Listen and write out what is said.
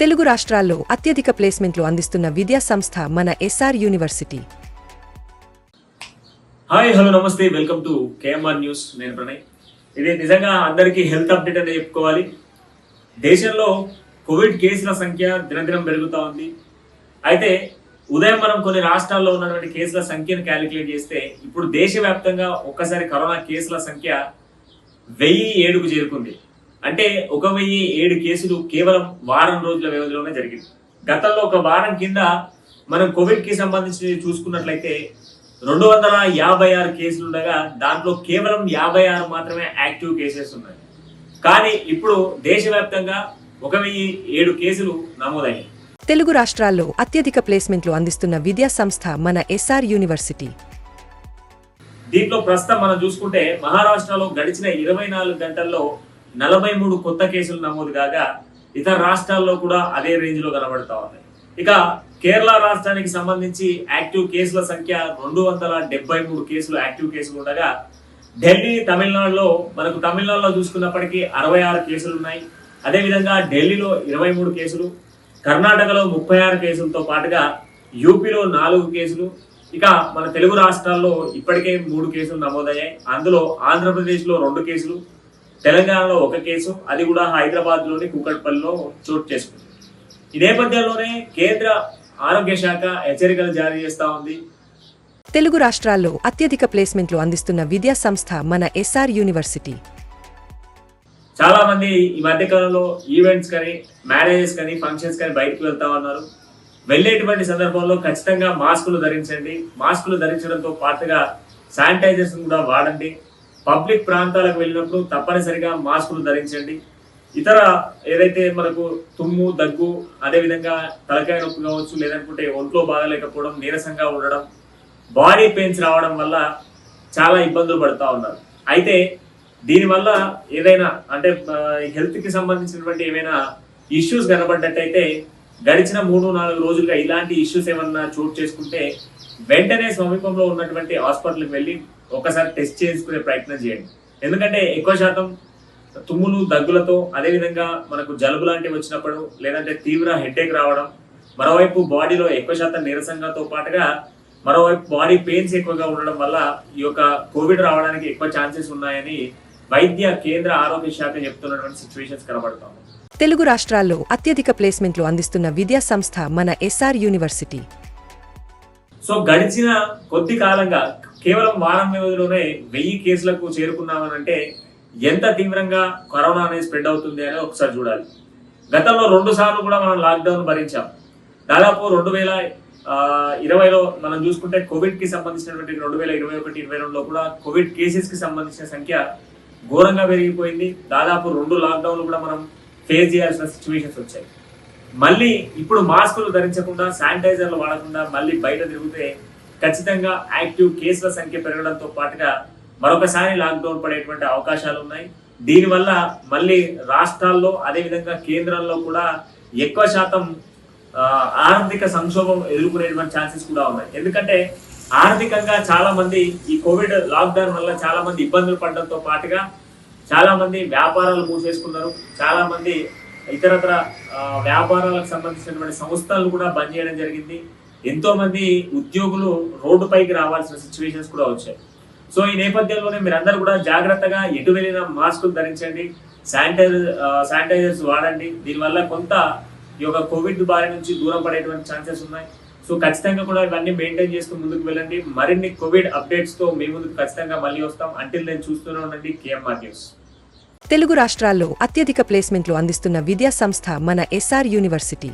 తెలుగు రాష్ట్రాల్లో అత్యధిక ప్లేస్మెంట్లు అందిస్తున్న విద్యా సంస్థ మన ఎస్ఆర్ యూనివర్సిటీ. హాయ్ హలో నమస్తే. Welcome to KMR news. నేను ప్రణయ్. ఇది నిజంగా అందరికీ హెల్త్ అప్డేట్ అనేది చెప్పుకోవాలి. దేశంలో కోవిడ్ కేసుల సంఖ్య దినదినం పెరుగుతూ ఉంది. అయితే ఉదయం మనం కొన్ని రాష్ట్రాల్లో ఉన్నటువంటి కేసుల సంఖ్యను క్యాలిక్యులేట్ చేస్తే ఇప్పుడు దేశవ్యాప్తంగా ఒక్కసారి కరోనా కేసుల సంఖ్య వెయ్యి ఏడుకు చేరుకుంది. అంటే ఒక వెయ్యి ఏడు కేసులు కేవలం వారం రోజుల వ్యవధిలోనే జరిగింది. గతంలో ఒక వారం కింద మనం కోవిడ్కి సంబంధించి చూసుకున్నట్లయితే రెండు వందల యాభై ఆరు కేసులు ఉండగా దాంట్లో కేవలం యాభై ఆరు మాత్రమే యాక్టివ్ కేసెస్ ఉన్నాయి. కానీ ఇప్పుడు దేశవ్యాప్తంగా ఒక వెయ్యి ఏడు కేసులు నమోదయ్యాయి. తెలుగు రాష్ట్రాల్లో అత్యధిక ప్లేస్మెంట్లు అందిస్తున్న విద్యా సంస్థ మన ఎస్ఆర్ యూనివర్సిటీ. దీంట్లో ప్రస్తుతం మనం చూసుకుంటే మహారాష్ట్రలో గడిచిన ఇరవై నాలుగు గంటల్లో నలభై మూడు కొత్త కేసులు నమోదు కాగా ఇతర రాష్ట్రాల్లో కూడా అదే రేంజ్లో కనబడతా ఉన్నాయి. ఇక కేరళ రాష్ట్రానికి సంబంధించి యాక్టివ్ కేసుల సంఖ్య రెండు వందల డెబ్బై మూడు కేసులు యాక్టివ్ కేసులు ఉండగా ఢిల్లీ తమిళనాడులో మనకు తమిళనాడులో చూసుకున్నప్పటికీ అరవై ఆరు కేసులు ఉన్నాయి. అదేవిధంగా ఢిల్లీలో ఇరవై మూడు కేసులు కర్ణాటకలో ముప్పై ఆరు కేసులతో పాటుగా యూపీలో నాలుగు కేసులు ఇక మన తెలుగు రాష్ట్రాల్లో ఇప్పటికే మూడు కేసులు నమోదయ్యాయి. అందులో ఆంధ్రప్రదేశ్లో రెండు కేసులు తెలంగాణలో ఒక కేసు అది కూడా హైదరాబాద్లోని కుక్కట్పల్లిలో చోటు చేసుకుంది. ఈ నేపథ్యంలోనే కేంద్ర ఆరోగ్య శాఖ హెచ్చరికలు జారీ చేస్తా ఉంది. తెలుగు రాష్ట్రాల్లో అత్యధిక ప్లేస్మెంట్లు అందిస్తున్న విద్యా సంస్థ మన ఎస్ఆర్ యూనివర్సిటీ. చాలా మంది ఈ మధ్య కాలంలో ఈవెంట్స్ కానీ మ్యారేజెస్ కానీ ఫంక్షన్స్ కానీ బయటకు వెళ్తా ఉన్నారు. వెళ్ళేటువంటి సందర్భంలో ఖచ్చితంగా మాస్కులు ధరించండి. మాస్కులు ధరించడంతో పాటుగా శానిటైజర్స్ కూడా వాడండి. పబ్లిక్ ప్రాంతాలకు వెళ్ళినప్పుడు తప్పనిసరిగా మాస్కులు ధరించండి. ఇతర ఏదైతే మనకు తుమ్ము దగ్గు అదేవిధంగా తలకాయ నొప్పి కావచ్చు లేదనుకుంటే ఒంట్లో బాగలేకపోవడం నీరసంగా ఉండడం బాడీ పెయిన్స్ రావడం వల్ల చాలా ఇబ్బందులు పడుతూ ఉన్నారు. అయితే దీనివల్ల ఏదైనా అంటే హెల్త్కి సంబంధించినటువంటి ఏమైనా ఇష్యూస్ కనబడ్డట్టయితే గడిచిన మూడు నాలుగు రోజులుగా ఇలాంటి ఇష్యూస్ ఏమన్నా చోటు చేసుకుంటే వెంటనే సమీపంలో ఉన్నటువంటి హాస్పిటల్కి వెళ్ళి ఒకసారి టెస్ట్ చేసుకునే ప్రయత్నం చేయండి. ఎందుకంటే ఎక్కువ శాతం తుమ్ములు దగ్గులతో అదేవిధంగా మనకు జలుబు లాంటివి వచ్చినప్పుడు లేదంటే తీవ్ర హెడేక్ రావడం మరోవైపు బాడీలో ఎక్కువ శాతం నీరసంగాతో పాటుగా మరోవైపు బాడీ పెయిన్స్ ఎక్కువగా ఉండడం వల్ల ఈ యొక్క కోవిడ్ రావడానికి ఎక్కువ ఛాన్సెస్ ఉన్నాయని వైద్య కేంద్ర ఆరోగ్య శాఖ చెప్తున్నటువంటి సిచ్యువేషన్స్ కనబడతాం. తెలుగు రాష్ట్రాల్లో అత్యధిక ప్లేస్మెంట్లు అందిస్తున్న విద్యా సంస్థ మన ఎస్ఆర్ యూనివర్సిటీ సో గడిచిన కొద్ది కాలంగా కేవలం వారం వ్యవధిలోనే వెయ్యి కేసులకు చేరుకున్నామనంటే ఎంత తీవ్రంగా కరోనా అనేది స్ప్రెడ్ అవుతుంది అని ఒకసారి చూడాలి. గతంలో రెండు సార్లు కూడా మనం లాక్డౌన్ భరించాం. దాదాపు రెండు వేల ఇరవైలో మనం చూసుకుంటే కోవిడ్కి సంబంధించినటువంటి రెండు వేల ఇరవై ఒకటి ఇరవై రెండులో కూడా కోవిడ్ కేసెస్కి సంబంధించిన సంఖ్య ఘోరంగా పెరిగిపోయింది. దాదాపు రెండు లాక్డౌన్లు కూడా మనం ఫేస్ చేయాల్సిన సిచ్యువేషన్స్ వచ్చాయి. మళ్ళీ ఇప్పుడు మాస్కులు ధరించకుండా శానిటైజర్లు వాడకుండా మళ్ళీ బయట తిరిగితే ఖచ్చితంగా యాక్టివ్ కేసుల సంఖ్య పెరగడంతో పాటుగా మరొకసారి లాక్డౌన్ పడేటువంటి అవకాశాలు ఉన్నాయి దీనివల్ల మళ్ళీ రాష్ట్రాల్లో అదేవిధంగా కేంద్రంలో కూడా ఎక్కువ శాతం ఆర్థిక సంక్షోభం ఎదుర్కొనేటువంటి ఛాన్సెస్ కూడా ఉన్నాయి. ఎందుకంటే ఆర్థికంగా చాలా మంది ఈ కోవిడ్ లాక్డౌన్ వల్ల చాలా మంది ఇబ్బందులు పడడంతో పాటుగా చాలా మంది వ్యాపారాలు మూసేసుకున్నారు. చాలా మంది ఇతరత్ర వ్యాపారాలకు సంబంధించినటువంటి సంస్థలు కూడా బంద్ చేయడం జరిగింది. ఎంతోమంది ఉద్యోగులు రోడ్డుపైకి రావాల్సిన సిచ్యువేషన్స్ కూడా వచ్చాయి. సో ఈ నేపథ్యంలోనే మీరందరూ కూడా జాగ్రత్తగా ఎటు వెళ్ళినా మాస్కులు ధరించండి శానిటైజర్ శానిటైజర్స్ వాడండి. దీనివల్ల కొంత ఈ యొక్క కోవిడ్ బారి నుంచి దూరం పడేటువంటి ఛాన్సెస్ ఉన్నాయి. సో ఖచ్చితంగా కూడా ఇవన్నీ మెయింటైన్ చేస్తూ ముందుకు వెళ్ళండి. మరిన్ని కోవిడ్ అప్డేట్స్తో మీ ముందుకు ఖచ్చితంగా మళ్ళీ వస్తాం. అంటిల్ నేను చూస్తూనే ఉండండి కేఎంఆర్ న్యూస్ తెలుగు రాష్ట్రాల్లో అత్యధిక ప్లేస్మెంట్లు అందిస్తున్న విద్యా సంస్థ మన ఎస్ఆర్ యూనివర్సిటీ